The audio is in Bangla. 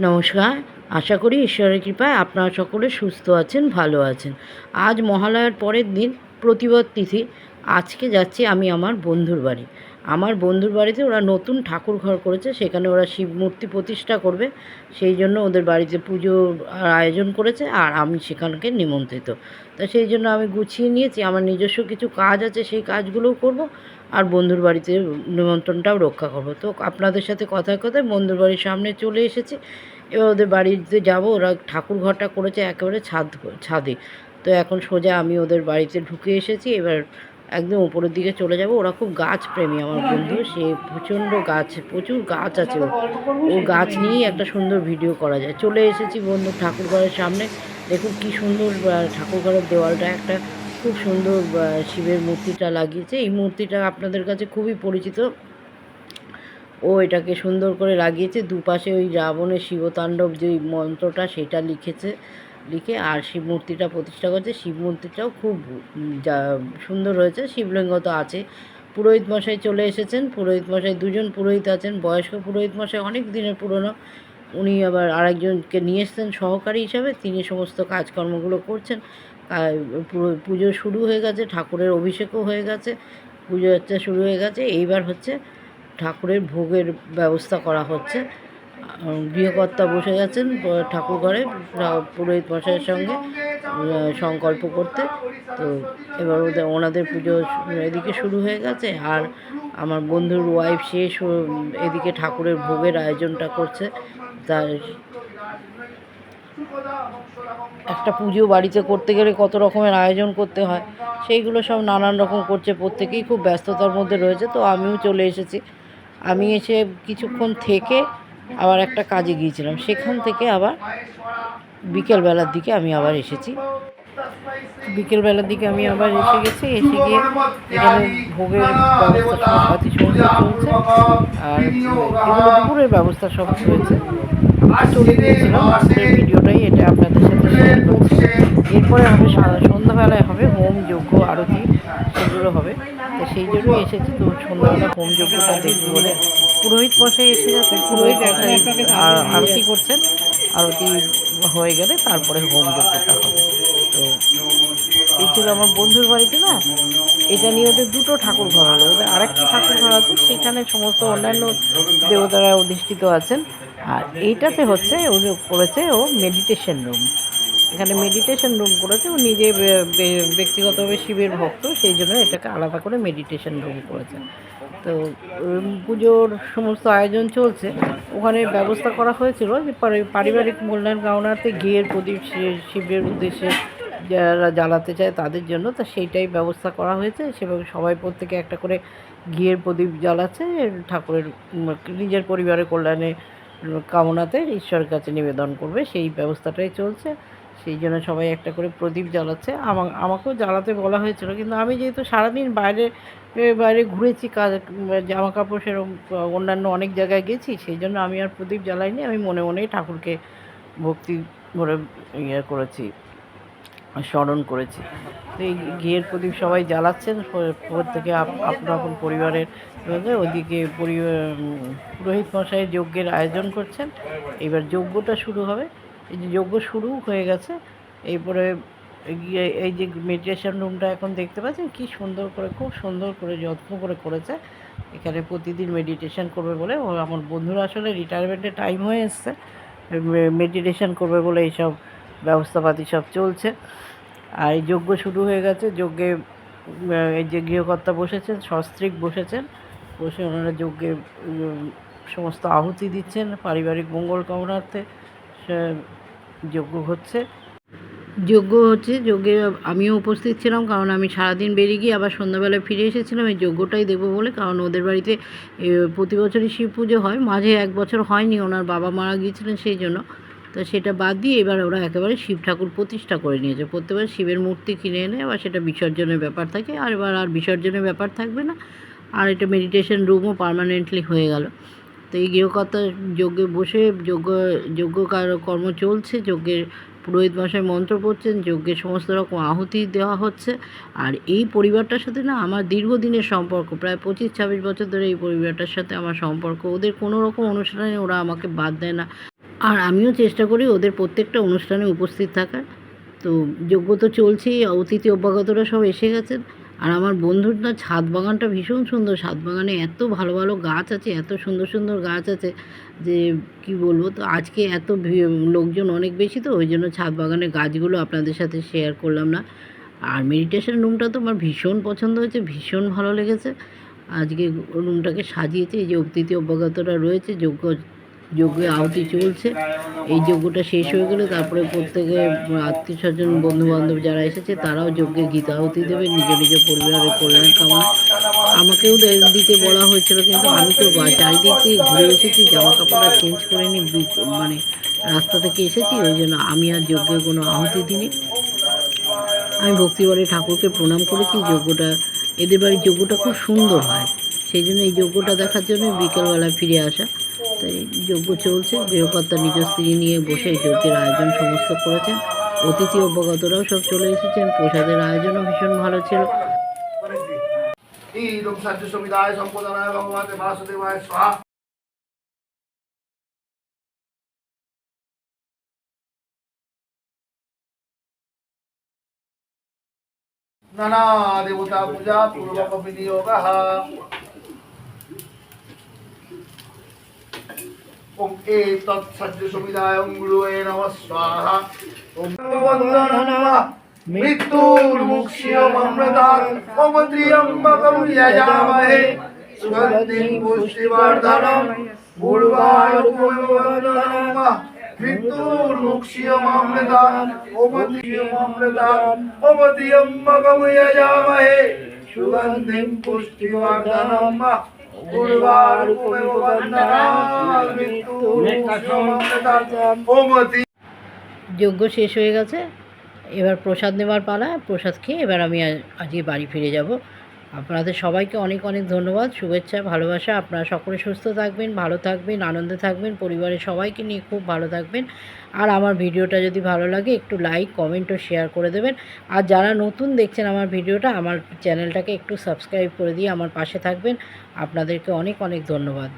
নমস্কার। আশা করি ঈশ্বরের কৃপায় আপনারা সকলে সুস্থ আছেন, ভালো আছেন। আজ মহালয়ার পরের দিন, প্রতিবাদ তিথি। আজকে যাচ্ছি আমি আমার বন্ধুর বাড়ি। আমার বন্ধুর বাড়িতে ওরা নতুন ঠাকুর ঘর করেছে, সেখানে ওরা শিব মূর্তি প্রতিষ্ঠা করবে। সেই জন্য ওদের বাড়িতে পুজোর আয়োজন করেছে আর আমি সেখানকে নিমন্ত্রিত। তা সেই জন্য আমি গুছিয়ে নিয়েছি। আমার নিজস্ব কিছু কাজ আছে, সেই কাজগুলোও করব। আর বন্ধুর বাড়িতে নিমন্ত্রণটাও রক্ষা করব। তো আপনাদের সাথে কথায় কথায় বন্ধুর বাড়ির সামনে চলে এসেছি। এবার ওদের বাড়িতে যাব। ওরা ঠাকুর ঘরটা করেছে একেবারে ছাদ ছাদে। তো এখন সোজা আমি ওদের বাড়িতে ঢুকে এসেছি। এবার একদম উপরের দিকে চলে যাব। ওরা খুব গাছ প্রেমী আমার বন্ধু। সে প্রচণ্ড গাছ প্রচুর গাছ আছে ও গাছ নিয়েই একটা সুন্দর ভিডিও করা যায়। চলে এসেছি বন্ধু ঠাকুর ঘরের সামনে। দেখুন কি সুন্দর আহ, ঠাকুর ঘরের দেওয়ালটা। একটা খুব সুন্দর শিবের মূর্তিটা লাগিয়েছে। এই মূর্তিটা আপনাদের কাছে খুবই পরিচিত। ও এটাকে সুন্দর করে লাগিয়েছে। দুপাশে ওই রাবণের শিবতাণ্ডব যে মন্ত্রটা সেটা লিখেছে, লিখে আর শিব মূর্তিটা প্রতিষ্ঠা করেছে। শিব মূর্তিটাও খুব যা, সুন্দর হয়েছে শিবলিঙ্গ তো আছে। পুরোহিত মশাই চলে এসেছেন। পুরোহিত মশাই দুজন পুরোহিত আছেন। বয়স্ক পুরোহিত মশাই অনেক দিনের পুরনো। উনি আবার আরেকজনকে নিয়ে এসছেন সহকারী হিসাবে। তিনি সমস্ত কাজকর্মগুলো করছেন। পুজো শুরু হয়ে গেছে, ঠাকুরের অভিষেকও হয়ে গেছে, পুজো হচ্ছে শুরু হয়ে গেছে। এইবার হচ্ছে ঠাকুরের ভোগের ব্যবস্থা করা হচ্ছে। গৃহকর্তা বসে গেছেন ঠাকুর ঘরে পুরোহিত মশাইয়ের সঙ্গে সংকল্প করতে। তো এবার ওদের, ওনাদের পুজো এদিকে শুরু হয়ে গেছে। আর আমার বন্ধুর ওয়াইফ সে শু- এদিকে ঠাকুরের ভোগের আয়োজনটা করছে। তার একটা পুজো বাড়িতে করতে গেলে কত রকমের আয়োজন করতে হয়, সেইগুলো সব নানান রকম করছে প্রত্যেকেই, খুব ব্যস্ততার মধ্যে রয়েছে, তো আমিও চলে এসেছি। আমি এসে কিছুক্ষণ থেকে আবার একটা কাজে গিয়েছিলাম, সেখান থেকে আবার বিকেলবেলার দিকে আমি আবার এসেছি। বিকেলবেলার দিকে আমি আবার এসে গেছি, এসে গিয়ে এখানে ভোগের ব্যবস্থা সমাপাতি সমস্ত চলছে, আর দুপুরের ব্যবস্থা সব আমি চলে গিয়েছিলাম আজকের ভিডিওটাই এটা আপনাদের সাথে শেয়ার করছি। এরপরে হবে সন্ধ্যাবেলায় হবে হোম যজ্ঞ আরতি, সেগুলো হবে। তো সেই জন্য এসেছি তো সন্ধ্যাবেলা হোম যজ্ঞটা দেখব বলে। পুরোহিত মশাই এসে যাচ্ছে পুরোহিত আরতি করছেন। আরতি হয়ে গেলে তারপরে হোম যজ্ঞটা হবে। তো এই ছিল আমার বন্ধুর বাড়িতে না, এটা নিয়ে ওদের দুটো ঠাকুর ঘর হলো। ওদের আরেকটা ঠাকুর ঘর আছে, সেখানে সমস্ত অন্যান্য দেবতারা অধিষ্ঠিত আছেন। আর এইটাতে হচ্ছে ও করেছে ও মেডিটেশন রুম এখানে মেডিটেশন রুম করেছে, ও নিজে ব্যক্তিগতভাবে শিবের ভক্ত, সেই জন্য এটাকে আলাদা করে মেডিটেশন রুম করেছে। তো পুজোর সমস্ত আয়োজন চলছে। ওখানে ব্যবস্থা করা হয়েছিল যে পারিবারিক মূল্যায়ন গাওনাতে ঘিয়ের প্রদীপ শিবের উদ্দেশ্যে যারা জ্বালাতে চায় তাদের জন্য তা সেইটাই ব্যবস্থা করা হয়েছে। সেভাবে সবাই প্রত্যেকে একটা করে ঘিয়ের প্রদীপ জ্বালাচ্ছে, ঠাকুরের নিজের পরিবারের কল্যাণে কামনাতে ঈশ্বরের কাছে নিবেদন করবে, সেই ব্যবস্থাটাই চলছে। সেই জন্য সবাই একটা করে প্রদীপ জ্বালাচ্ছে। আমা আমাকেও জ্বালাতে বলা হয়েছিল, কিন্তু আমি যেহেতু সারাদিন বাইরে বাইরে ঘুরেছি, কাজ জামা কাপড় সেরকম, অন্যান্য অনেক জায়গায় গেছি, সেই জন্য আমি আর প্রদীপ জ্বালাইনি, আমি মনে মনেই ঠাকুরকে ভক্তি ভরে ইয়ে করেছি। স্মরণ করেছি। এই ঘিয়ের প্রদীপ সবাই জ্বালাচ্ছেন প্রত্যেকে আপ- আপন আপন পরিবারের ওদিকে পুরোহিত মশাই যজ্ঞের আয়োজন করছেন। এবার যজ্ঞটা শুরু হবে। এই যে যজ্ঞ শুরু হয়ে গেছে, এরপরে এই যে মেডিটেশন রুমটা এখন দেখতে পাচ্ছেন, কি সুন্দর করে, খুব সুন্দর করে, যত্ন করে করেছে। এখানে প্রতিদিন মেডিটেশন করবে বলে আমার বন্ধুরা আসলে রিটায়ারমেন্টের টাইম হয়ে এসছে। মেডিটেশন করবে বলে এইসব ব্যবস্থাপাতি সব চলছে। আর এই যজ্ঞ শুরু হয়ে গেছে। যজ্ঞে এই যে গৃহকর্তা বসেছেন, সস্ত্রীক বসেছেন। বসে ওনারা যজ্ঞে সমস্ত আহুতি দিচ্ছেন পারিবারিক মঙ্গল কামনার্থে। যজ্ঞ হচ্ছে। যজ্ঞ হচ্ছে। যজ্ঞে আমিও উপস্থিত ছিলাম কারণ আমি সারাদিন বেরিয়ে গিয়ে আবার সন্ধ্যাবেলায় ফিরে এসেছিলাম। এই যজ্ঞটাই দেবো বলে কারণ ওদের বাড়িতে প্রতি বছরই শিব পুজো হয়। মাঝে এক বছর হয়নি, ওনার বাবা মারা গিয়েছিলেন সেই জন্য। তো সেটা বাদ দিয়ে এবার ওরা একেবারে শিব ঠাকুর প্রতিষ্ঠা করে নিয়েছে। প্রত্যেকবার শিবের মূর্তি কিনে এনে আবার সেটা বিসর্জনের ব্যাপার থাকে। আর এবার আর বিসর্জনের ব্যাপার থাকবে না। আর এটা মেডিটেশন রুমও পার্মানেন্টলি হয়ে গেল। তো এই গৃহকর্তা যজ্ঞে বসে যজ্ঞ যজ্ঞ কার- কর্ম চলছে। যজ্ঞের পুরোহিত মশাই মন্ত্র পড়ছেন। যজ্ঞে সমস্ত রকম আহুতি দেওয়া হচ্ছে। আর এই পরিবারটার সাথে না আমার দীর্ঘদিনের সম্পর্ক, প্রায় পঁচিশ ছাব্বিশ বছর ধরে এই পরিবারটার সাথে আমার সম্পর্ক। ওদের কোনো রকম অনুষ্ঠানে ওরা আমাকে বাদ দেয় না। আর আমিও চেষ্টা করি ওদের প্রত্যেকটা অনুষ্ঠানে উপস্থিত থাকার। তো যোগ্য তো চলছেই, অতিথি অভ্যাগতরা সব এসে গেছেন। আর আমার বন্ধুর না ছাদ বাগানটা ভীষণ সুন্দর। ছাদ বাগানে এত ভালো ভালো গাছ আছে, এত সুন্দর সুন্দর গাছ আছে যে কি বলব তো, আজকে এত লোকজন অনেক বেশি তো, ওই জন্য ছাদ বাগানের গাছগুলো আপনাদের সাথে শেয়ার করলাম না। আর মেডিটেশন রুমটা তো আমার ভীষণ পছন্দ হয়েছে, ভীষণ ভালো লেগেছে। আজকে রুমটাকে সাজিয়েছে, এই যে অতিথি অভ্যাগতরা রয়েছে যোগ্য যজ্ঞে আহুতি চলছে। এই যজ্ঞটা শেষ হয়ে গেলে তারপরে প্রত্যেকে আত্মীয় স্বজন বন্ধু বান্ধব যারা এসেছে, তারাও যজ্ঞে গীতা দেবে, নিজ নিজ পরিবারের কল্যাণ কামনা। আমাকেও দিতে বলা হয়েছিল, কিন্তু আমি তো চারিদিক ঘুরে এসেছি জামা কাপড়টা চেঞ্জ করে নি মানে রাস্তা থেকে এসেছি, ওই জন্য আমি আর যজ্ঞে কোনো আহুতি দিইনি। আমি ভক্তিবাড়ি ঠাকুরকে প্রণাম করেছি, যজ্ঞটা এদের বাড়ির যজ্ঞটা খুব সুন্দর হয়। সেই জন্য এই যজ্ঞটা দেখার জন্য বিকেলবেলা ফিরে আসা। তাই যজ্ঞ চলছে। গৃহকর্তা নিজ স্ত্রী নিয়ে বসে যজ্ঞের আয়োজন সমস্ত করেছেন। অতিথি অভ্যাগতরাও সব চলে এসেছেন। প্রসাদের আয়োজনও ভীষণ ভালো ছিল। নানা দেবতা পূজা পূর্বক বিনিয়োগः ওম এতৎ সাহায্য সমিদায় গুরুয়ে নমঃ স্বাহা ওম বন্দনা মৃত্যুর্মুক্ষিয়মৃতাৎ ওমদ্রিয়ম্বকম যজামহে সুগন্ধিং পুষ্টিবর্ধনম পূর্বায়ুর্বন্দনম মৃত্যুর্মুক্ষিয়মৃতাৎ ওমদ্রিয়মৃতাৎ ওমদ্রিয়ম্বকম যজামহে সুগন্ধিং পুষ্টিবর্ধনম পূর্বায়ুর্বন্দনম মৃত্যুর্মুক্ষিয়মৃতাৎ ওমদ্রি যজ্ঞ শেষ হয়ে গেছে। এবার প্রসাদ নেওয়ার পালা, প্রসাদ খেয়ে এবার আমি আজকে বাড়ি ফিরে যাব। আপনাদের সবাইকে অনেক অনেক ধন্যবাদ, শুভেচ্ছা, ভালোবাসা। আপনারা সকলে সুস্থ থাকবেন, ভালো থাকবেন, আনন্দে থাকবেন, পরিবারের সবাইকে নিয়ে খুব ভালো থাকবেন। আর আমার ভিডিওটা যদি ভালো লাগে, একটু লাইক কমেন্ট ও শেয়ার করে দেবেন। আর যারা নতুন দেখছেন আমার ভিডিওটা, আমার চ্যানেলটাকে একটু সাবস্ক্রাইব করে দিয়ে আমার পাশে থাকবেন। আপনাদেরকে অনেক অনেক ধন্যবাদ।